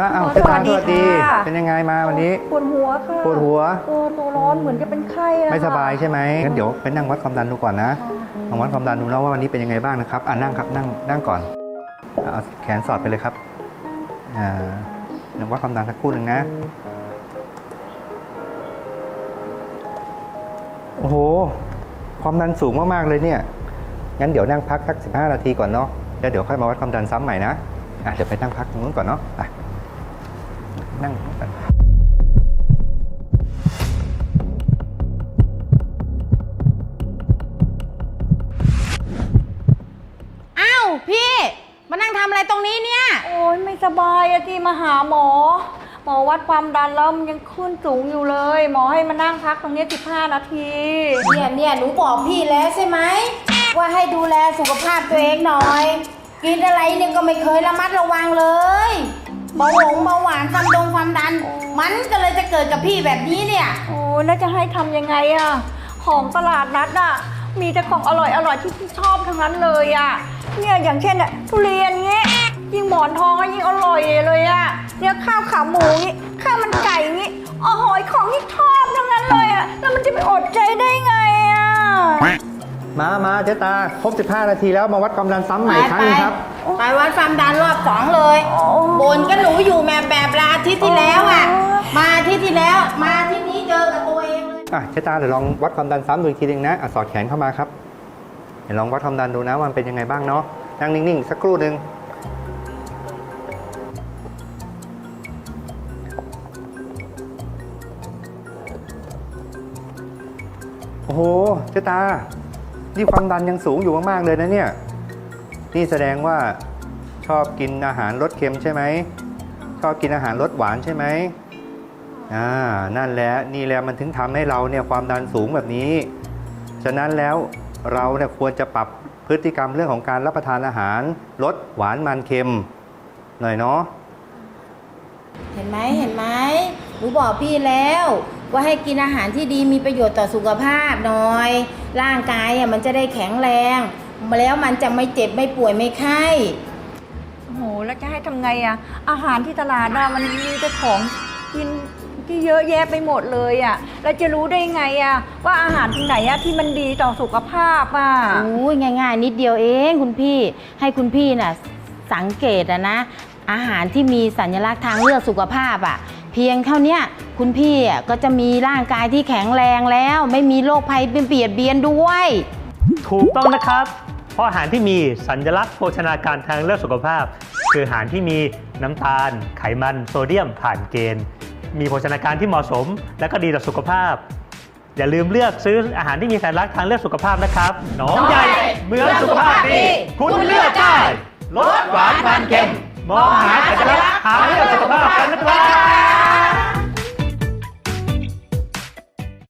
อ้าวหมอเจ๊ตาสสวัวัสสดีดี ค่ะ เป็นยังไงมาวันนี้ ปวดหัวค่ะปวดหัว เออตัวร้อนเหมือนจะเป็นไข้นะคะไม่สบายใช่ไหมงั้นเดี๋ยวไปนั่งวัดความดันดูก่อนนะลองวัดความดันดูนะว่าวันนี้เป็นยังไงบ้างนะครับ อ่านั่งครับนั่งนั่งก่อนเอาแขนสอดไปเลยครับอ่าเดี๋ยววัดความดันสักครู่หนึ่งนะ โอ้โห ความดันสูงมากๆเลยเนี่ย งั้นเดี๋ยวนั่งพักสัก 15 นาทีก่อนเนาะ แล้วเดี๋ยวค่อยมาวัดความดันซ้ำใหม่นะ อะเดี๋ยวไปนั่งพักตรงนู้นก่อนเนาะไปนั่งตรงนู้นก่อนอ้าวพี่ มานั่งทำอะไรตรงนี้เนี่ย โอ้ยไม่สบายอะที่มาหาหมอ หมอวัดความดันแล้วมันยังขึ้นสูงอยู่เลย หมอให้มานั่งพักตรงนี้15 นาที เนี่ยเนี่ยหนูบอกพี่แล้วใช่ไหมว่าให้ดูแลสุขภาพตัวเองหน่อย กินอะไรเนี่ยก็ไม่เคยระมัดระวังเลยเบาหวงเบาหวานความดงความดัน มันก็เลยจะเกิดกับพี่แบบนี้เนี่ย โอ้แล้วจะให้ทำยังไงอะของตลาดนัดอะมีแต่ของอร่อยอร่อยที่พี่ชอบทั้งนั้นเลยอะเนี่ยอย่างเช่นอะทุเรียนเงี้ยยิ่งหมอนทองก็ยิ่งอร่อยเลยอะเนี่ยข้าวขาหมูงี้ข้าวมันไก่งี้อ๋อหอยของที่ชอบ มามาเจ๊ตา ครบ 15 นาทีแล้วมาวัดความดันซ้ำใหม่อีกครั้งหนึงครับ ไปวัดความดันรอบสองเลยโอ้บนก็หนูอยู่แบบแบบลาอาทิตย์ที่แล้วอะ มาอาทิตย์ที่แล้ว มาอาทิตย์นี้เจอกับตัวเองเลยอะเจ๊ตาเดี๋ยวลองวัดความดันซ้ำดูอีกทีหนึงนะอะสอดแขนเข้ามาครับ เดี๋ยวลองวัดความดันดูนะว่ามันเป็นยังไงบ้างเนาะ นั่งนิ่งๆ สักครู่หนึ่งโอ้โหเจ๊ตา นี่ความดันยังสูงอยู่มากๆเลยนะเนี่ย นี่แสดงว่าชอบกินอาหารรสเค็มใช่ไหม ชอบกินอาหารรสหวานใช่ไหมอ่า นั่นแหละ นี่แหละมันถึงทำให้เราเนี่ยความดันสูงแบบนี้ ฉะนั้นแล้วเราเนี่ยควรจะปรับพฤติกรรมเรื่องของการรับประทานอาหารลดหวานมันเค็มหน่อยเนาะ เห็นไหมเห็นไหมหนูบอกพี่แล้ว ว่าให้กินอาหารที่ดีมีประโยชน์ต่อสุขภาพหน่อย ร่างกายอะมันจะได้แข็งแรง แล้วมันจะไม่เจ็บไม่ป่วยไม่ไข้โอ้โหแล้วจะให้ทำไงอะอาหารที่ตลาดอะมันมีแต่ของกินที่เยอะแยะไปหมดเลยอะแล้วจะรู้ได้ไงอะว่าอาหารที่ไหนอะที่มันดีต่อสุขภาพอะอุ้ยง่ายๆ นิดเดียวเองคุณพี่ให้คุณพี่น่ะสังเกตอะนะ อาหารที่มีสัญลักษณ์ทางเลือกสุขภาพอะ เพียงเท่านี้คุณพี่ก็จะมีร่างกายที่แข็งแรงแล้ว ไม่มีโรคภัยเป็นเบียดเบียนด้วย ถูกต้องนะครับ เพราะอาหารที่มีสัญลักษณ์โภชนาการทางเลือกสุขภาพ คืออาหารที่มีน้ำตาล ไขมัน โซเดียมผ่านเกณฑ์ มีโภชนาการที่เหมาะสม และก็ดีต่อสุขภาพ อย่าลืมเลือกซื้ออาหารที่มีสัญลักษณ์ทางเลือกสุขภาพนะครับหน้องใหญ่เมืองสุขภาพดีคุณเลือกได้ลดหวานมันเค็มมองหาสัญลักษณ์ทางเลือกสุขภาพกันนะครับ